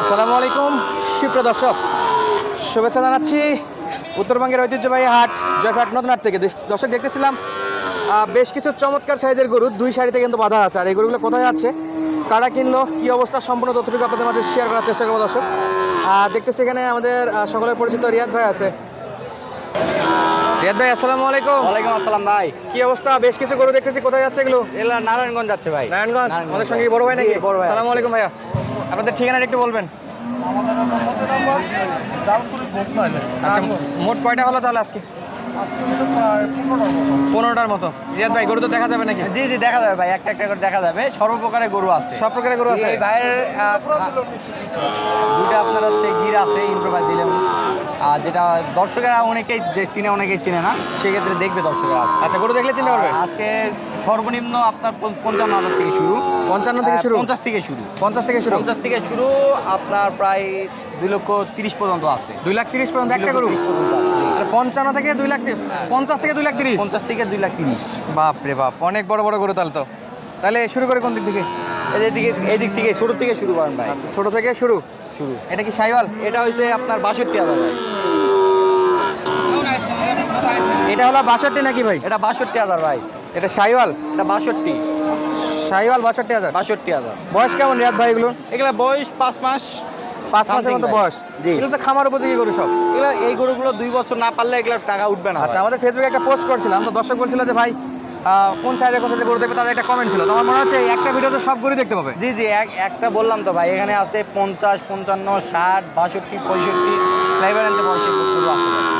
আসসালামু আলাইকুম। সুপ্রিয় দর্শক শুভেচ্ছা জানাচ্ছি উত্তরবঙ্গের ঐতিহ্যবাহী হাট জয়ফাট নতুন হাট থেকে। দর্শক দেখতেছিলাম বেশ কিছু চমৎকার সাইজের গরু দুই সারিতে কিন্তু বাধা আছে। আর এই গরুগুলো কোথায় যাচ্ছে কারা কিনলো কি অবস্থা সম্পূর্ণ তথ্যটুকু আপনাদের মাঝে শেয়ার করার চেষ্টা করব দর্শক। দেখতেছি এখানে আমাদের সকলের পরিচিত রিয়াদ ভাই আছে। রিয়াদ ভাই আসসালামু আলাইকুম। ওয়ালাইকুম আসসালাম ভাই। কি অবস্থা? বেশ কিছু গরু দেখতেছি কোথায় যাচ্ছে এগুলো? এগুলা নারায়ণগঞ্জ যাচ্ছে ভাই। নারায়ণগঞ্জ? আমাদের সঙ্গে বড় ভাই নাকি? বড় ভাই আসসালামু আলাইকুম ভাইয়া। আপনাদের ঠিকানাটা একটু বলবেন? আচ্ছা মোট কয়টা হলো তাহলে আজকে? পনেরোটার মতো। জিয়াদ ভাই গরু তো দেখা যাবে নাকি? জি জি দেখা যাবে ভাই একটা একটা করে দেখা যাবে। সর্বপ্রকারের গরু আছে। সব প্রকারের গরু আছে? ভাইয়ের দুটা আপনার হচ্ছে গির আছে আর যেটা দর্শকেরা অনেকেই যে চিনে অনেকেই চিনে না সেক্ষেত্রে দেখবে দর্শকেরা আজকে। আচ্ছা গরু দেখলে চিনতে পারবে? আজকে সর্বনিম্ন আপনার পঞ্চান্ন হাজার থেকে শুরু। পঞ্চান্ন থেকে শুরু? পঞ্চাশ থেকে শুরু। পঞ্চাশ থেকে শুরু? পঞ্চাশ থেকে শুরু আপনার প্রায় দুই লক্ষ তিরিশ পর্যন্ত আছে। দুই লাখ তিরিশ পর্যন্ত একটা গরু? 30 পর্যন্ত আছে। আর পঞ্চান্ন থেকে দুই লাখ তি- পঞ্চাশ থেকে দুই লাখ তিরিশ? পঞ্চাশ থেকে দুই লাখ তিরিশ। বাপ রে বাপ অনেক বড় বড় গরু তাহলে তো। তাহলে শুরু করে কোন দিক থেকে? এদিকে এদিক থেকে শুরু থেকে শুরু করেন ভাই। আচ্ছা ছোট থেকে শুরু। শুরু। এটা কি সাইওয়াল? এটা হচ্ছে আপনার বাষট্টি হাজার ভাই। এটা হলো বাষট্টি নাকি ভাই? এটা বাষট্টি হাজার ভাই। এটা সাইওয়াল? এটা বাষট্টি। সাইওয়াল বাষট্টি হাজার? বাষট্টি হাজার। বয়স কেমন রিয়াদ ভাই এগুলো? এগুলা বয়স পাঁচ মাস। পাঁচ মাসের মতো বয়স? জি। এগুলো তো খামার উপযোগী গরু সব। এগুলা এই গরুগুলো দুই বছর না পারলে এগুলো টাকা উঠবে না আচ্ছা আমাদের ফেসবুকে একটা পোস্ট করছিলাম তো দর্শক বলছিল যে ভাই কোন সাইজে কোন সাইজে গরু দেখবে তাদের একটা কমেন্ট ছিল। তো আমার মনে হচ্ছে একটা ভিডিওতে সব গরু দেখতে পাবে। জি জি এক একটা বললাম তো ভাই এখানে আছে পঞ্চাশ পঞ্চান্ন ষাট বাষট্টি পঁয়ষট্টি।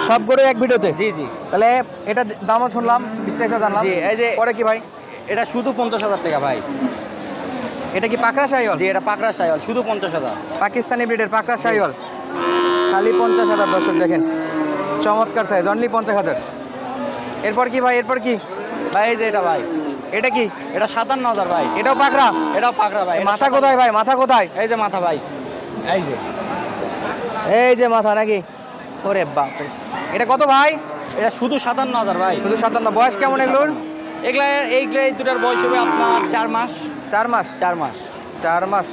সব গরু এক ভিডিওতে জি জি। তাহলে এটা দামও শুনলাম বিস্তারিত জানলাম। জি, এই যে- পরে কি ভাই? এটা শুধু পঞ্চাশ হাজার টাকা ভাই। এটা কি পাকড়া সাইওয়াল জি এটা পাকড়া সাইল শুধু পঞ্চাশ হাজার। পাকিস্তানি ব্রিডের পাকড়া সাইওয়াল খালি পঞ্চাশ হাজার দর্শক দেখেন। চমৎকার সাইজ অনলি পঞ্চাশ হাজার। এরপর কি ভাই এরপর কি? ভাই এই যে এটা ভাই। এটা কি? এটা সাতান্ন হাজার ভাই। এটাও পাকড়া? এটাও পাকড়া ভাই মাথা কোথায় ভাই? মাথা কোথায়? এই যে মাথা ভাই এই যে। এই যে মাথা নাকি? ওরে বাপ এটা কত ভাই? এটা শুধু সাতান্ন হাজার ভাই। শুধু সাতান্ন। বয়স কেমন এগুলোর? এগুলা এইগুলা এই দুটার বয়স হবে আপনার চার মাস। চার মাস? চার মাস। চার মাস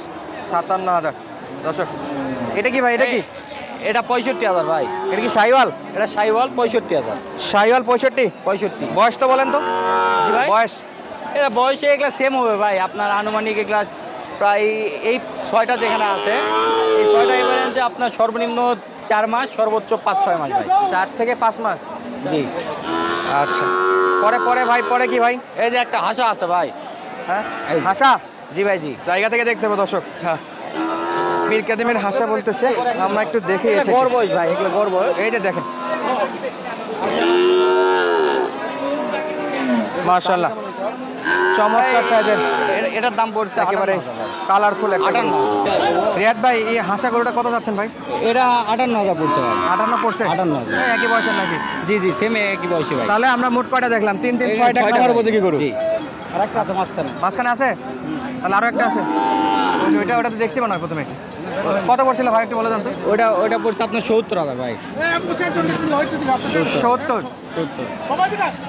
সাতান্ন হাজার। দর্শক এটা কি ভাই? এটা কি? এটা পঁয়ষট্টি হাজার ভাই। এটা কি সাইওয়াল? এটা সাইওয়াল পঁয়ষট্টি হাজার। সাইওয়াল পঁয়ষট্টি? পঁয়ষট্টি। বয়স তো বলেন তো। বয়স? এটা বয়সে এগুলা সেম হবে ভাই। আপনার আনুমানিক এগুলা প্রায় এই ছয়টা যেখানে আছে এই ছয়টা যে আপনার সর্বনিম্ন চার মাস সর্বোচ্চ পাঁচ ছয় মাস ভাই। চার থেকে পাঁচ মাস? জি। আচ্ছা। পরে পরে ভাই পরে কি ভাই? এই যে একটা হাসা আছে ভাই। হ্যাঁ? হাসা? জি ভাই জি। জায়গা থেকে দেখতে হবে দর্শক। হ্যাঁ। মীর কাদিমের হাসা বলতেছে আমরা একটু দেখে। গড় বয়স ভাই এগুলো এই যে দেখেন। চমৎকার সাইজের। এটার দাম পড়ছে একেবারে কালারফুল আটান্ন রিয়াদ ভাই এই হাসা গরুটা কত যাচ্ছেন ভাই? এটা আটান্ন হাজার পড়ছে আটান্ন পড়ছে? আটান্ন। একই বয়সের নাকি? জি জি সেম একই বয়সী ভাই। তাহলে আমরা মোট কয়টা দেখলাম? তিন তিন ছয়টা ভাই। উপযোগী গরু। জি। আর একটা আছে মাঝখানে। মাঝখানে আছে? তাহলে আরও একটা আছে। ওইটা ওটা তো দেখছি না প্রথমে। কত পড়ছিল ভাই একটু বলে জানতো ওটা ওটা পড়ছে আপনার সত্তর হাজার ভাই। সত্তর? সত্তর।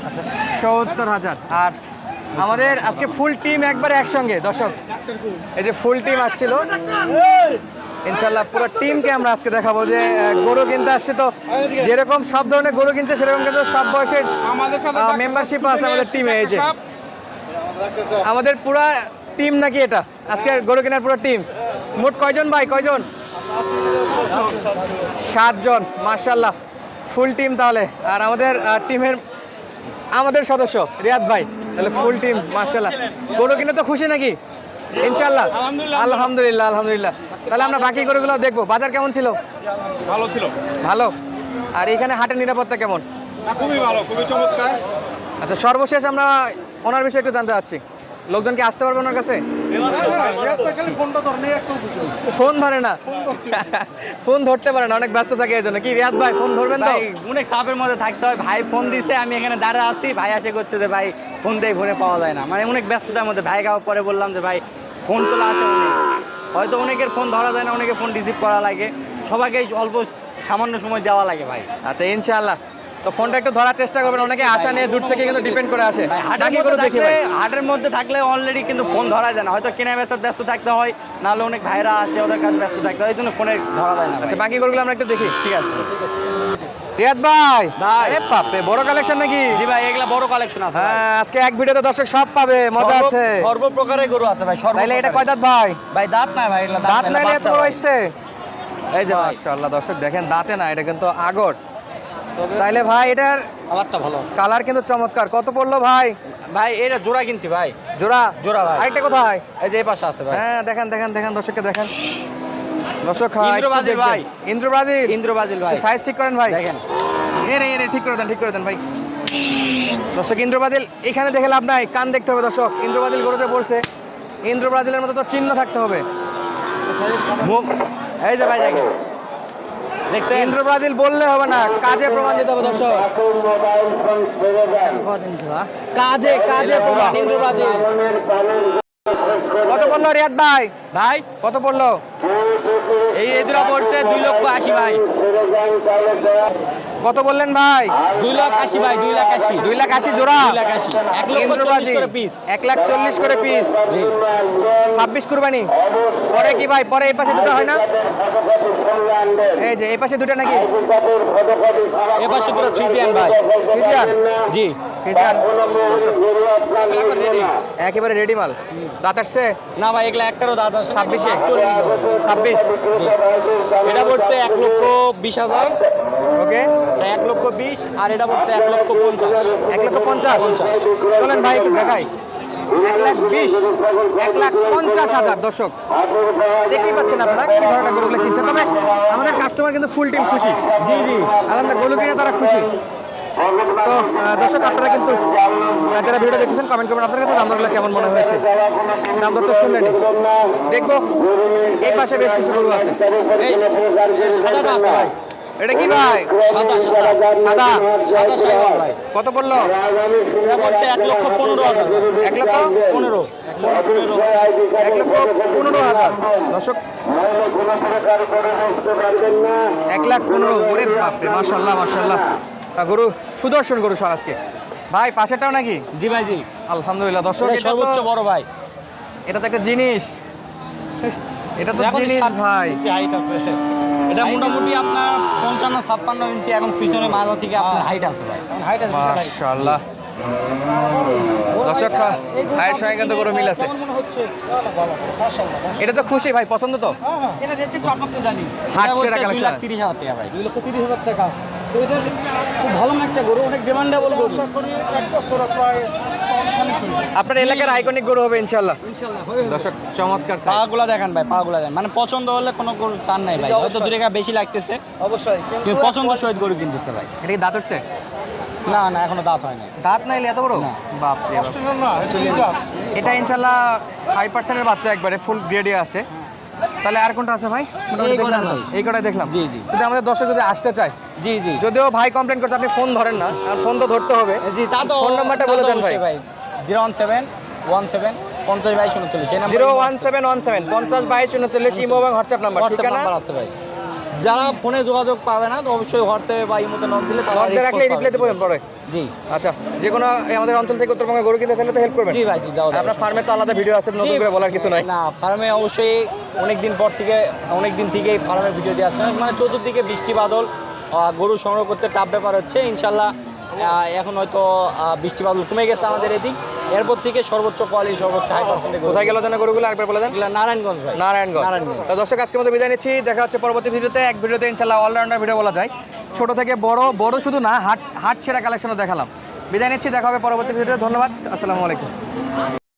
আচ্ছা সত্তর হাজার। আর আমাদের আজকে ফুল টিম একবারে একসঙ্গে দর্শক। এই যে ফুল টিম আসছিল। ইনশাল্লাহ পুরো টিমকে আমরা আজকে দেখাবো যে গরু কিনতে আসছে তো যেরকম সব ধরনের গরু কিনছে সেরকম কিন্তু সব বয়সের আমাদের মেম্বারশিপ আছে আমাদের টিমে এই যে। আমাদের পুরা টিম নাকি এটা? আজকে গরু কেনার পুরো টিম মোট কয়জন ভাই কয়জন? সাতজন মার্শাল্লাহ ফুল টিম তাহলে। আর আমাদের টিমের আমাদের সদস্য রিয়াদ ভাই। তাহলে ফুল টিম মার্শাল্লাহ গরু কিনে তো খুশি নাকি? ইনশাল্লাহ আলহামদুলিল্লাহ। আলহামদুলিল্লাহ তাহলে আমরা বাকি গরুগুলো দেখব। বাজার কেমন ছিল? ভালো ছিল। ভালো। আর এখানে হাটের নিরাপত্তা কেমন? খুবই ভালো খুবই চমৎকার। আচ্ছা সর্বশেষ আমরা ওনার বিষয়ে একটু জানতে চাচ্ছি। লোকজন কি আসতে পারবে ওনার কাছে? ফোন ধরে না। ফোন ধরতে পারে না অনেক ব্যস্ত থাকে এই জন্য। কি রিয়াদ ভাই ফোন ধরবেন তো? অনেক চাপের মধ্যে থাকতে হয়। ভাই ফোন দিছে আমি এখানে দাঁড়া আছি। ভাই আসে করছে যে ভাই ফোন দিয়ে ফোনে পাওয়া যায় না। মানে অনেক ব্যস্ততার মধ্যে। ভাই গাওয়ার পরে বললাম যে ভাই ফোন চলে আসে অনেক। হয়তো অনেকের ফোন ধরা যায় না অনেকের ফোন রিসিভ করা লাগে। সবাইকে অল্প সামান্য সময় দেওয়া লাগে ভাই। আচ্ছা ইনশাআল্লাহ। তো ফোনটা একটু ধরার চেষ্টা করবেন অনেকে আশা নিয়ে দূর থেকে কিন্তু ডিপেন্ড করে আসে। হাটের মধ্যে দেখি ভাই। হাটের মধ্যে থাকলে অলরেডি কিন্তু ফোন ধরা যায় না। হয়তো কেনা বেচার ব্যস্ত থাকতে হয় নাহলে অনেক ভাইরা আসে ওদের কাছে ব্যস্ত থাকতে হয় এই জন্য ফোনে ধরা যায় না আচ্ছা বাকি গরুগুলো আমরা একটু দেখি। ঠিক আছে। রিয়াদ ভাই! ভাই। বাপরে বড় কালেকশন নাকি? জি ভাই এগুলা বড় কালেকশন আছে হ্যাঁ আজকে এক ভিডিওতে দর্শক সব পাবে মজা সর্ব- আছে। সর্বপ্রকারের গরু আছে ভাই সর্ব তাইলে এটা কয় দাঁত ভাই? ভাই দাঁত না ভাই এগুলা দাঁত না, নাইলে এত বড় হইছে? এই যে মাশাআল্লাহ দর্শক দেখেন দাঁতে না এটা কিন্তু আগর। তাইলে ভাই এটার কালারটা ভালো কালার কিন্তু চমৎকার। কত পড়ল ভাই? ভাই এটা জোড়া কিনছি ভাই। জোড়া? জোড়া ভাই। আরেকটা কোথায়? এই যে এই পাশে আছে ভাই। হ্যাঁ দেখেন দেখেন দেখেন দর্শককে দেখেন। দর্শক হ্যাঁ, ইন্দ্র একটু ব্রাজিল দেখবেন। ভাই। ইন্দ্র ব্রাজিল ইন্দ্র বাজিল ভাই সাইজ ঠিক করেন ভাই। দেখেন। এরে এরে ঠিক করে দেন ঠিক করে দেন ভাই। দর্শক ইন্দ্র ব্রাজিল এখানে দেখে লাভ নাই। কান দেখতে হবে দর্শক। ইন্দ্রবাজিল গরুতে পড়ছে। ইন্দ্র ব্রাজিলের মতো তো চিহ্ন থাকতে হবে। মুখ এই যে ভাই দেখেন। দেখছেন? ইন্দ্র ব্রাজিল বললে হবে না কাজে প্রমাণ দিতে হবে দর্শক। কাজে কাজে প্রমাণ ইন্দ্র ব্রাজিল। কত পড়ল রিয়াদ ভাই? ভাই? কত পড়ল? এই এদুরা পড়ছে দুই লক্ষ আশি ভাই। কত বললেন ভাই? দুই লাখ আশি ভাই দুই লাখ আশি। দুই লাখ আশি জোড়া? দুই লাখ আশি। এক লক্ষ করে পিস এক লাখ চল্লিশ করে পিস জি। ছাব্বিশ কুরবানি। পরে কি ভাই? পরে এই পাশে দুটো হয় না? এই যে এই পাশে দুটো নাকি? এ পাশে পুরো ফ্রিজিয়ান ভাই। ফিজিয়ান? জি। ফিজিয়ান। একেবারে রেডি মাল। দাঁত আসছে? না ভাই এগুলা একটারও দাঁত আছে ছাব্বিশে? ছাব্বিশ? এটা পড়ছে এক লক্ষ বিশ হাজার। ওকে। এক লক্ষ বিশ আর এটা পড়ছে এক লক্ষ পঞ্চাশ। এক লক্ষ পঞ্চাশ। পঞ্চাশ চলেন ভাই, একটু দেখাই। এক লাখ বিশ, এক লাখ পঞ্চাশ হাজার দর্শক। দেখতেই পাচ্ছেন আপনারা কি ধরনের গরুগুলো কিনছে। তবে আমাদের কাস্টমার কিন্তু ফুল টিম খুশি। জি জি, আলহামদুলিল্লাহ, গরু কিনে তারা খুশি। তো দর্শক, আপনারা কিন্তু যারা ভিডিও দেখতেছেন কমেন্ট করবেন আপনার কাছে দাম দরগুলো কেমন মনে হয়েছে। দাম দর তো শুনলেনি। দেখব, এই পাশে বেশ কিছু গরু আছে। আছে ভাই। এটা কি ভাই? সাদা সাদা সাদা সাদা সাইওয়াল ভাই। কত পড়ল? এটা পড়ছে এক লক্ষ পনেরো হাজার। এক লক্ষ পনেরো। এক লক্ষ পনেরো এক লক্ষ পনেরো হাজার। দর্শক এক লাখ পনেরো। ওরে বাপরে মার্শাল্লাহ মার্শাল্লাহ গরু সুদর্শন গরু সব আজকে। ভাই পাশেরটাও নাকি? জি ভাই জি। আলহামদুলিল্লাহ দর্শক সর্বোচ্চ বড় ভাই। এটা তো একটা জিনিস। এটা তো জিনিস ভাই। এটা মোটামুটি আপনার পঞ্চান্ন ছাপ্পান্ন ইঞ্চি এখন পিছনে মাঝা থেকে আপনার হাইট আছে ভাই। হাইট আছে মার্শাল্লাহ দর্শক ভাইয়ের সঙ্গে কিন্তু গরু মিল আছে। এটা তো খুশি ভাই পছন্দ তো? এটা যেতে একটু আপনার তো জানি হাট সেরা বলছে দুই collection। লাখ। তিরিশ হাজার টাকা ভাই দুই লক্ষ তিরিশ হাজার টাকা তো এটা খুব ভালো না একটা গরু অনেক ডিমান্ডেবল গরু আশা করি এক বছর প্রায় আপনার এলাকার আইকনিক গরু হবে ইনশাল্লাহ দর্শক চমৎকার। পাগুলা দেখেন ভাই পাগুলা দেখেন। মানে পছন্দ হলে কোনো গরু চান নাই ভাই। হয়তো দু টাকা বেশি লাগতেছে। অবশ্যই। পছন্দ সহিত গরু কিনতেছে ভাই। এটা কি দাঁত উঠছে? না না এখনও দাঁত হয় নাই দাঁত নাইলে এত বড়? না। বাপ। রে এটা ইনশাল্লাহ ফাইভ পার্সেন্টের বাচ্চা একবারে ফুল গ্রেডে আছে। তাহলে আর কোনটা আছে ভাই? এই কটা। নাই। দেখলাম। জি, জি। যদি আমাদের দর্শক যদি আসতে চায়। জি জি। যদিও ভাই কমপ্লেন করছে আপনি ফোন ধরেন না। আর ফোন তো ধরতে হবে। জি তা তো ফোন নাম্বারটা বলে দেন অবশ্যই ভাই। Zero one seven one seven পঞ্চাশ বাইশ উনচল্লিশ। এই zero one seven one seven পঞ্চাশ বাইশ উনচল্লিশ ইমো এবং হোয়াটসঅ্যাপ নাম্বার ঠিক হোয়াটসঅ্যাপ আছে নাম্বার আছে ভাই। যারা ফোনে যোগাযোগ পাবে না তো অবশ্যই হোয়াটসঅ্যাপে বা ইমোতে নক দিলে তারা রাখলে রিপ্লাইতে রিপ্লাই দেবো পরে। জি। আচ্ছা যে কোনো আমাদের অঞ্চল থেকে উত্তরবঙ্গে গরু কিনতে চাইলে তো হেল্প করবেন। জি ভাই জি যাও আপনার ফার্মে তো আলাদা ভিডিও আছে নতুন করে বলার কিছু নাই। না ফার্মে অবশ্যই অনেক দিন পর থেকে অনেক দিন থেকেই ফার্মে ভিডিও দেওয়া আছে। মানে চতুর্দিকে বৃষ্টি বাদল গরু সংগ্রহ করতে টাফ ব্যাপার হচ্ছে। ইনশাল্লাহ এখন হয়তো আহ, বৃষ্টি বাদল কমে গেছে আমাদের এদিক। এরপর থেকে সর্বোচ্চ কোয়ালিটি সর্বোচ্চ হাই কোথায় গেল জানা গরুগুলো? একবার বলে দেন। নারায়ণগঞ্জ ভাই। নারায়ণগঞ্জ। নারায়ণগঞ্জ। তো দর্শক আজকের মতো বিদায় নিচ্ছি। দেখা হচ্ছে পরবর্তী ভিডিওতে। এক ভিডিওতে ইনশাল্লাহ অলরাউন্ডার ভিডিও বলা যায়। ছোট থেকে বড় বড় শুধু না হাট হাট সেরা কালেকশনও দেখালাম। বিদায় নিচ্ছি দেখা হবে পরবর্তী ভিডিওতে। ধন্যবাদ। আসসালামু আলাইকুম।